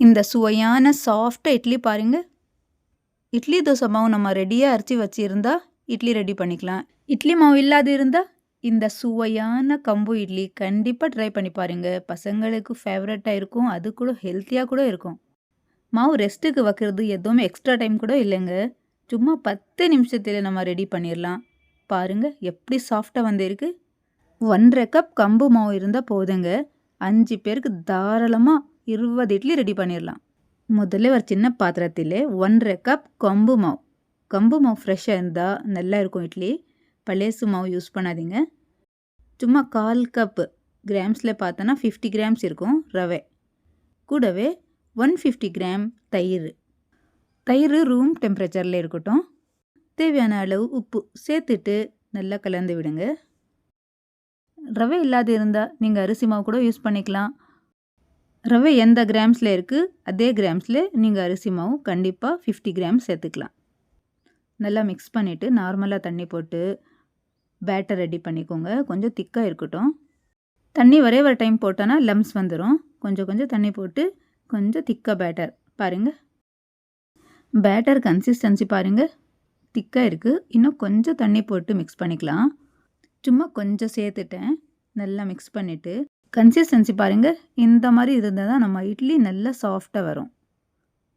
இந்த சுவையான சாஃப்டாக இட்லி பாருங்கள் இட்லி தோசை மாவு நம்ம ரெடியாக அரைச்சி வச்சுருந்தா இட்லி ரெடி பண்ணிக்கலாம். இட்லி மாவு இல்லாது இருந்தால் இந்த சுவையான கம்பு இட்லி கண்டிப்பாக ட்ரை பண்ணி பாருங்கள் பசங்களுக்கு ஃபேவரட்டாக இருக்கும் அது கூட ஹெல்த்தியாக கூட இருக்கும். மாவு ரெஸ்ட்டுக்கு வைக்கிறது எதுவுமே எக்ஸ்ட்ரா டைம் கூட இல்லைங்க. சும்மா பத்து நிமிஷத்தில் நம்ம ரெடி பண்ணிடலாம் பாருங்கள் எப்படி சாஃப்டாக வந்திருக்கு. ஒன்றரை கப் கம்பு மாவு இருந்தால் போதுங்க. அஞ்சு பேருக்கு தாராளமாக இருபது இட்லி ரெடி பண்ணிடலாம் முதல்ல ஒரு சின்ன பாத்திரத்தில் ஒன்றரை கப் கம்பு மாவு. கம்பு மாவு ஃப்ரெஷ்ஷாக இருந்தால் நல்லா இருக்கும் இட்லி. பழையசு மாவு யூஸ் பண்ணாதீங்க. சும்மா கால் கப்பு கிராம்ஸில் பார்த்தோன்னா ஃபிஃப்டி கிராம்ஸ் இருக்கும் ரவை. கூடவே ஒன் ஃபிஃப்டி கிராம் தயிர். தயிர் ரூம் டெம்பரேச்சரில் இருக்கட்டும். தேவையான அளவு உப்பு சேர்த்துட்டு நல்லா கலந்து விடுங்க. ரவை இல்லாத இருந்தால் நீங்கள் அரிசி மாவு கூட யூஸ் பண்ணிக்கலாம். ரவை எந்த கிராம்ஸில் இருக்குது அதே கிராம்ஸில் நீங்கள் அரிசி மாவு கண்டிப்பாக ஃபிஃப்டி கிராம் சேர்த்துக்கலாம். நல்லா மிக்ஸ் பண்ணிவிட்டு நார்மலாக தண்ணி போட்டு பேட்டர் ரெடி பண்ணிக்கோங்க. கொஞ்சம் திக்காக இருக்கட்டும். தண்ணி ஒரே ஒரு டைம் போட்டோன்னா லம்ஸ் வந்துடும் கொஞ்சம் கொஞ்சம் தண்ணி போட்டு கொஞ்சம் திக்காக பேட்டர் பாருங்கள் பேட்டர் கன்சிஸ்டன்சி பாருங்கள் திக்காக இருக்குது இன்னும் கொஞ்சம் தண்ணி போட்டு மிக்ஸ் பண்ணிக்கலாம். சும்மா கொஞ்சம் சேர்த்துட்டேன். நல்லா மிக்ஸ் பண்ணிவிட்டு கன்சிஸ்டன்சி பாருங்கள் இந்த மாதிரி இருந்தால் தான் நம்ம இட்லி நல்லா சாஃப்டாக வரும்.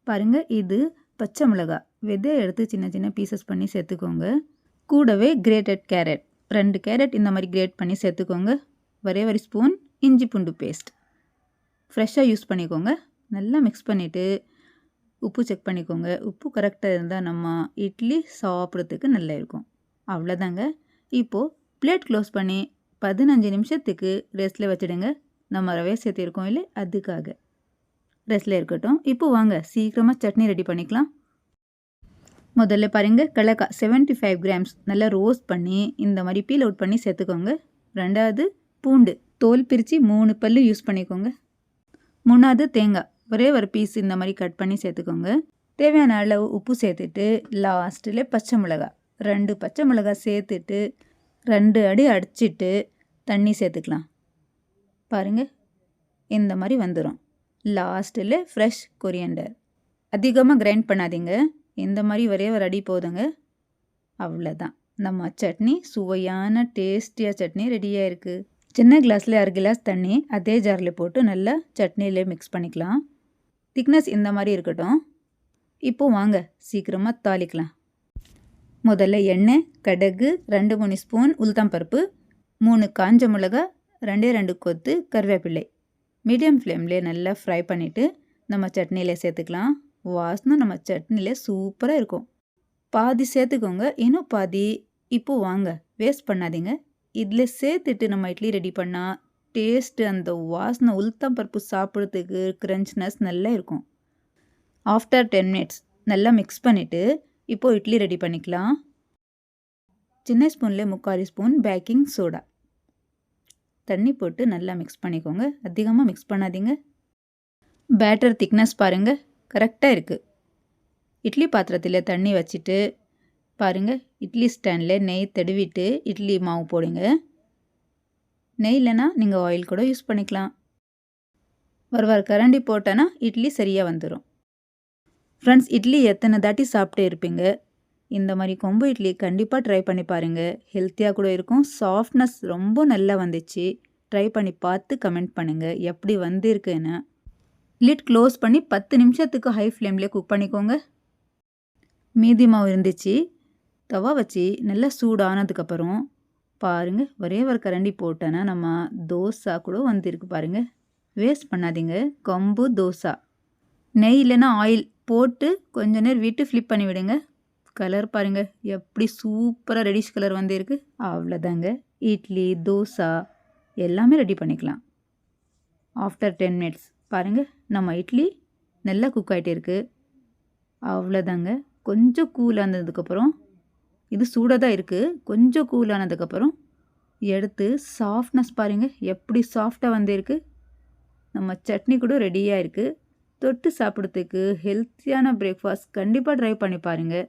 பாருங்கள் இது பச்சை மிளகாய் விதையை எடுத்து சின்ன சின்ன பீசஸ் பண்ணி சேர்த்துக்கோங்க. கூடவே கிரேட்டட் கேரட் ரெண்டு கேரட் இந்த மாதிரி கிரேட் பண்ணி சேர்த்துக்கோங்க. ஒரே ஒரு ஸ்பூன் இஞ்சி பூண்டு பேஸ்ட் ஃப்ரெஷ்ஷாக யூஸ் பண்ணிக்கோங்க. நல்லா மிக்ஸ் பண்ணிவிட்டு உப்பு செக் பண்ணிக்கோங்க. உப்பு கரெக்டாக இருந்தால் நம்ம இட்லி சாப்பிட்றதுக்கு நல்லா இருக்கும். அவ்வளோதாங்க இப்போது பிளேட் க்ளோஸ் பண்ணி பதினஞ்சு நிமிஷத்துக்கு ரெஸ்ட்டில் வச்சுடுங்க. நம்ம ரவையை சேர்த்திருக்கோம் இல்லை அதுக்காக. ரெஸ்ட்டில் இருக்கட்டும். இப்போ வாங்க சீக்கிரமாக சட்னி ரெடி பண்ணிக்கலாம். முதல்ல பாருங்கள் கடலக்காய் செவன்ட்டி ஃபைவ் கிராம்ஸ் நல்லா ரோஸ்ட் பண்ணி இந்த மாதிரி பீல் அவுட் பண்ணி சேர்த்துக்கோங்க. ரெண்டாவது பூண்டு தோல் பிரித்து மூணு பல் யூஸ் பண்ணிக்கோங்க. மூணாவது தேங்காய் ஒரே ஒரு பீஸ் இந்த மாதிரி கட் பண்ணி சேர்த்துக்கோங்க. தேவையான அளவு உப்பு சேர்த்துட்டு லாஸ்ட்டில் பச்சை மிளகாய் ரெண்டு பச்சை மிளகாய் சேர்த்துட்டு ரெண்டு அடி அடிச்சிட்டு தண்ணி சேர்த்துக்கலாம். பாருங்கள் இந்த மாதிரி வந்துடும் லாஸ்ட்டில் ஃப்ரெஷ் கொரியண்டர் அதிகமாக கிரைண்ட் பண்ணாதீங்க. இந்த மாதிரி ஒரே ஒரு அடி போதுங்க. அவ்வளோதான். நம்ம சட்னி சுவையான டேஸ்டியாக சட்னி ரெடியாக இருக்குது சின்ன கிளாஸில் அரை கிளாஸ் தண்ணி அதே ஜாரில் போட்டு நல்லா சட்னியில் மிக்ஸ் பண்ணிக்கலாம். திக்னஸ் இந்த மாதிரி இருக்கட்டும். இப்போது வாங்க சீக்கிரமாக தாளிக்கலாம். முதல்ல எண்ணெய் கடுகு ரெண்டு மூணு ஸ்பூன் உளுத்தம்பருப்பு மூணு காஞ்ச மிளகா ரெண்டே ரெண்டு கொத்து கருவேப்பிள்ளை மீடியம் ஃப்ளேம்லேயே நல்லா ஃப்ரை பண்ணிவிட்டு நம்ம சட்னியில் சேர்த்துக்கலாம். வாசனை நம்ம சட்னியில் சூப்பராக இருக்கும். பாதி சேர்த்துக்கோங்க. இன்னும் பாதி இப்போது வாங்க. வேஸ்ட் பண்ணாதீங்க. இதில் சேர்த்துட்டு நம்ம இட்லி ரெடி பண்ணால் டேஸ்ட்டு அந்த வாசனை உளுத்தம் பருப்பு சாப்பிட்றதுக்கு க்ரன்ச்னஸ் நல்லா இருக்கும். ஆஃப்டர் டென் மினிட்ஸ் நல்லா மிக்ஸ் பண்ணிவிட்டு இப்போது இட்லி ரெடி பண்ணிக்கலாம். சின்ன ஸ்பூனில் முக்கால் ஸ்பூன் பேக்கிங் சோடா. தண்ணி போட்டு நல்லா மிக்ஸ் பண்ணிக்கோங்க. அதிகமாக மிக்ஸ் பண்ணாதீங்க. பேட்டர் திக்னஸ் பாருங்கள் கரெக்டாக இருக்குது இட்லி பாத்திரத்தில் தண்ணி வச்சுட்டு பாருங்கள் இட்லி ஸ்டாண்டில் நெய் தடுவிட்டு இட்லி மாவு போடுங்க. நெய் இல்லைன்னா நீங்கள் ஆயில் கூட யூஸ் பண்ணிக்கலாம். ஒரு வார கரண்டி போட்டோன்னா இட்லி சரியாக வந்துடும் ஃப்ரெண்ட்ஸ் இட்லி எத்தனை தாட்டி சாப்பிட்டே இருப்பீங்க? இந்த மாதிரி கொம்பு இட்லி கண்டிப்பாக ட்ரை பண்ணி பாருங்கள் ஹெல்த்தியாக கூட இருக்கும். சாஃப்ட்னஸ் ரொம்ப நல்லா வந்துச்சு. ட்ரை பண்ணி பார்த்து கமெண்ட் பண்ணுங்கள் எப்படி வந்திருக்குன்னு. லிட் க்ளோஸ் பண்ணி பத்து நிமிஷத்துக்கு ஹை ஃப்ளேம்லேயே குக் பண்ணிக்கோங்க. மீதி மாவு இருந்துச்சு. தவா வச்சு நல்லா சூடானதுக்கப்புறம் பாருங்கள் ஒரே ஒரு கரண்டி போட்டேன்னா நம்ம தோசை கூட வந்திருக்கு பாருங்கள் வேஸ்ட் பண்ணாதீங்க. கொம்பு தோசை. நெய் இல்லைன்னா ஆயில் போட்டு கொஞ்ச நேரம் விட்டு ஃப்ளிப் பண்ணி விடுங்க. கலர் பாருங்கள் எப்படி சூப்பராக ரெடிஷ் கலர் வந்திருக்கு. அவ்வளோதாங்க இட்லி தோசை எல்லாமே ரெடி பண்ணிக்கலாம். ஆஃப்டர் டென் மினிட்ஸ் பாருங்கள் நம்ம இட்லி நல்லா குக் ஆகிட்டே இருக்குது அவ்வளோதாங்க கொஞ்சம் கூலானதுக்கப்புறம் இது சூடாக தான் இருக்குது கொஞ்சம் கூலானதுக்கப்புறம் எடுத்து சாஃப்ட்னஸ் பாருங்கள் எப்படி சாஃப்டாக வந்திருக்கு. நம்ம சட்னி கூட ரெடியாக இருக்குது தொட்டு சாப்பிட்றதுக்கு ஹெல்த்தியான பிரேக்ஃபாஸ்ட் கண்டிப்பாக ட்ரை பண்ணி பாருங்கள்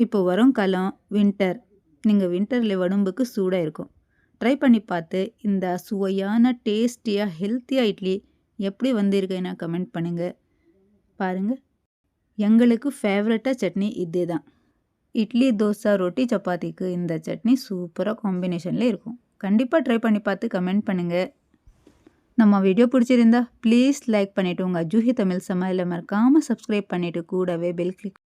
இப்போ வரும் காலம் வின்டர் நீங்கள் வின்டரில் உடம்புக்கு சூடாக இருக்கும். ட்ரை பண்ணி பார்த்து இந்த சுவையான டேஸ்டியாக ஹெல்த்தியாக இட்லி எப்படி வந்திருக்குன்னு கமெண்ட் பண்ணுங்கள் பாருங்கள் எங்களுக்கு ஃபேவரட்டாக சட்னி இதே தான் இட்லி தோசை ரொட்டி சப்பாத்திக்கு இந்த சட்னி சூப்பராக காம்பினேஷனில் இருக்கும். கண்டிப்பாக ட்ரை பண்ணி பார்த்து கமெண்ட் பண்ணுங்கள் நம்ம வீடியோ பிடிச்சிருந்தா ப்ளீஸ் லைக் பண்ணிவிட்டு உங்கள் ஜூஹி தமிழ் சமையலை மறக்காமல் சப்ஸ்கிரைப் பண்ணிவிட்டு கூடவே பெல் கிளிக்